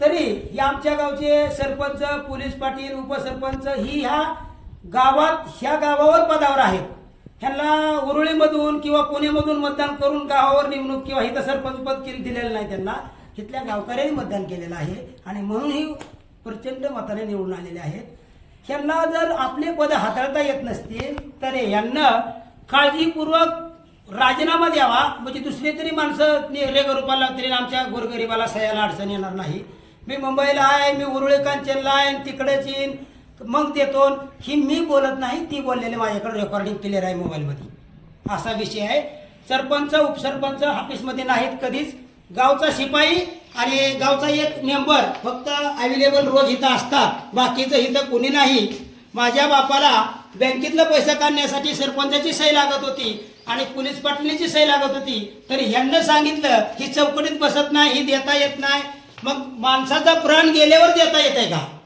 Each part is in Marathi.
तरी या आमच्या गावचे सरपंच पोलीस पाटील उपसरपंच ही ह्या गावात ह्या गावावर पदावर आहेत. ह्यांना उरुळीमधून किंवा पुणेमधून मतदान करून गावावर नेमणूक किंवा इथं सरपंच पद केलं दिलेलं नाही त्यांना इथल्या गावकऱ्यांनी मतदान केलेलं आहे. आणि म्हणून ही प्रचंड मताने निवडून आलेले आहेत. ह्यांना जर आपले पद हाताळता येत नसतील तर यांना काळजीपूर्वक राजीनामा द्यावा. म्हणजे दुसरी तरी माणसं रेगरूपाला तरी आमच्या गोरगरिबाला सह्याला अडचण येणार नाही. मी मुंबईला आहे मी उरुळे कांचनला आहे तिकडेच येईन. मग देतो ही मी बोलत नाही ती बोललेली माझ्याकडे रेकॉर्डिंग क्लिअर आहे मोबाईलमध्ये. असा विषय आहे. सरपंच उपसरपंच ऑफिसमध्ये नाहीत कधीच. गावचा शिपाई आणि गावचा एक मेंबर फक्त अवेलेबल रोज इथं असतात. बाकीचं इथं कोणी नाही. माझ्या बापाला बँकेतलं पैसा काढण्यासाठी सरपंचाची सही लागत होती आणि पोलीस पाटलीची सही लागत होती. तरी ह्यांना सांगितलं ही चौकटीत बसत नाही ही देता येत नाही. मग माणसाचा प्राण गेल्यावर देता येत आहे का?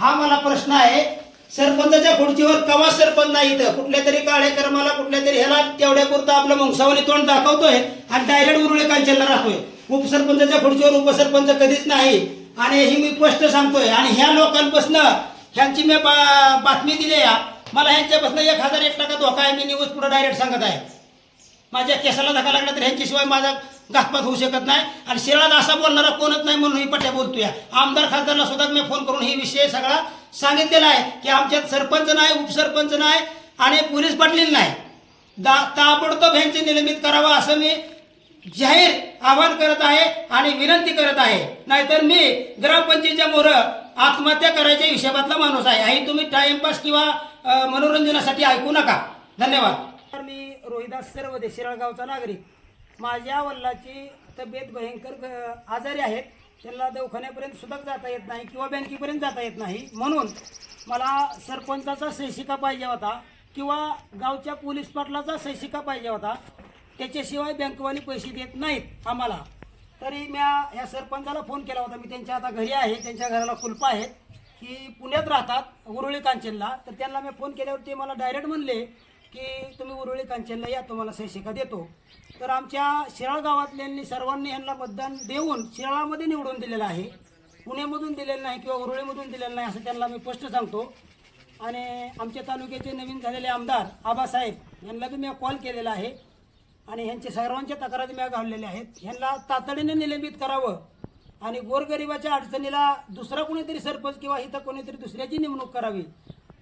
हा मला प्रश्न आहे. सरपंचाच्या खुर्चीवर कवा सरपंच नाही इथं? कुठल्या तरी कार्यक्रमाला कुठल्या तरी ह्याला तेवढ्या पुरतं आपलं मुंगसावणी तोंड दाखवतोय आणि डायरेक्ट उरुळे कांचनला राहतोय. उपसरपंचाच्या खुर्चीवर उपसरपंच कधीच नाही. आणि हे मी स्पष्ट सांगतोय. आणि ह्या लोकांपासून ह्यांची मी बा- बातमी दिली आहे. मला ह्यांच्यापासून एक हजार एक टक्का धोका आहे. मी न्यूज पुढे डायरेक्ट सांगत आहे. माझ्या केसाला धक्का लागला तर ह्यांच्याशिवाय माझा घातपात होऊ शकत नाही. आणि शिराळात असा बोलणारा कोणच नाही म्हणून ही पट्ट्या बोलतोय. आमदार खासदारला सुद्धा मी फोन करून ही विषय सगळा सांगितलेला आहे की आमच्यात सरपंच नाही उपसरपंच नाही आणि पोलीस पाटील नाही. दा ताबडतोब यांचे निलंबित करावं असं मी जाहीर आवाहन करत आहे आणि विनंती करत आहे. नाहीतर मी ग्रामपंचायतीच्या मोर आत्महत्या करायच्या हिशोबातला माणूस आहे. आणि तुम्ही टाइमपास किंवा मनोरंजनासाठी ऐकू नका. धन्यवाद. तर मी रोहिदास सर्वदे शिराळगावचा नागरिक. माझ्या वल्लाची तब्येत भयंकर आजारी आहेत. त्यांना दवाखान्यापर्यंत सुद्धा जाता येत नाही किंवा बँकेपर्यंत जाता येत नाही. म्हणून मला सरपंचाचा सहिशिका पाहिजे होता किंवा गावच्या पोलीस पाटलाचा सहिशिका पाहिजे होता. त्याच्याशिवाय बँकवाले पैसे देत नाहीत आम्हाला. तरी मी ह्या सरपंचाला फोन केला होता. मी त्यांच्या आता घरी आहे. त्यांच्या घराला कुलपा आहेत. की पुण्यात राहतात उरुळी कांचनला. तर त्यांना मी फोन केल्यावर ते मला डायरेक्ट म्हणले की तुम्ही उरुळी कांचनला या तुम्हाला सहिशिका देतो. तर आमच्या शिराळ गावातल्यांनी सर्वांनी ह्यांना मतदान देऊन शिराळामध्ये निवडून दिलेलं आहे. पुण्यामधून दिलेलं नाही किंवा उरुळीमधून दिलेलं नाही असं त्यांना मी स्पष्ट सांगतो. आणि आमच्या तालुक्याचे नवीन झालेले आमदार आबासाहेब यांना बी मी कॉल केलेला आहे. आणि ह्यांचे सर्वांच्या तक्रारी मी घाललेल्या आहेत. ह्यांना तातडीने निलंबित करावं. आणि गोरगरिबाच्या अडचणीला दुसरा कोणीतरी सरपंच किंवा इथं कोणीतरी दुसऱ्याची नेमणूक करावी.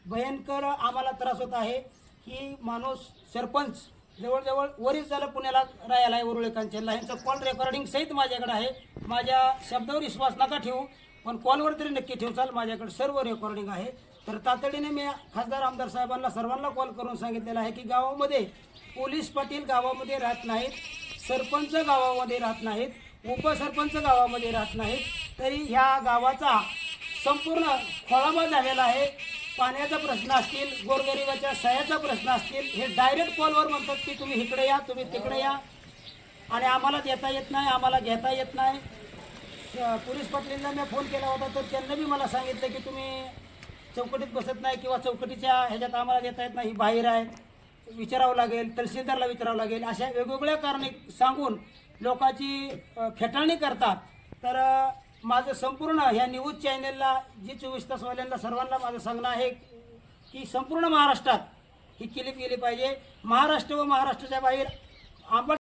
भयंकर आम्हाला त्रास होत आहे. की माणूस सरपंच जवळजवळ वरीच झालं पुण्याला राहायला आहे उरुळे कांचनला कॉल रेकॉर्डिंग सहित माझ्याकडे आहे. माझ्या शब्दावर विश्वास नका ठेवू पण कॉलवर तरी नक्की ठेवचाल माझ्याकडे सर्व रेकॉर्डिंग आहे. तर तातडीने मी खासदार आमदार साहेबांना सर्वांना कॉल करून सांगितलेलं आहे की गावामध्ये पोलीस पाटील गावामध्ये राहत नाहीत सरपंच गावामध्ये राहत नाहीत उपसरपंच गावामध्ये राहत नाहीत तरी ह्या गावाचा संपूर्ण खोळाबा झालेला आहे. पाण्याचा प्रश्न असतील गोरगरिबाच्या सह्याचा प्रश्न असतील हे डायरेक्ट कॉलवर म्हणतात की तुम्ही इकडे या तुम्ही तिकडे या. आणि आम्हाला देता येत नाही आम्हाला घेता येत नाही. पोलीस पाटलींना मी फोन केला होता तर त्यांना बी मला सांगितलं की तुम्ही चौकटीत बसत नाही किंवा चौकटीच्या ह्याच्यात आम्हाला देता येत नाही बाहेर आहे. विचारावं लागेल तहसीलदारला विचारावं लागेल अशा वेगवेगळ्या कारणे सांगून लोकांची फेटाळणी करतात. तर माझं संपूर्ण ह्या न्यूज चॅनेलला जी चोवीस तासवाल्यांना सर्वांना माझं सांगणं आहे की संपूर्ण महाराष्ट्रात ही क्लिप गेली पाहिजे. महाराष्ट्र व महाराष्ट्राच्या बाहेर आंबट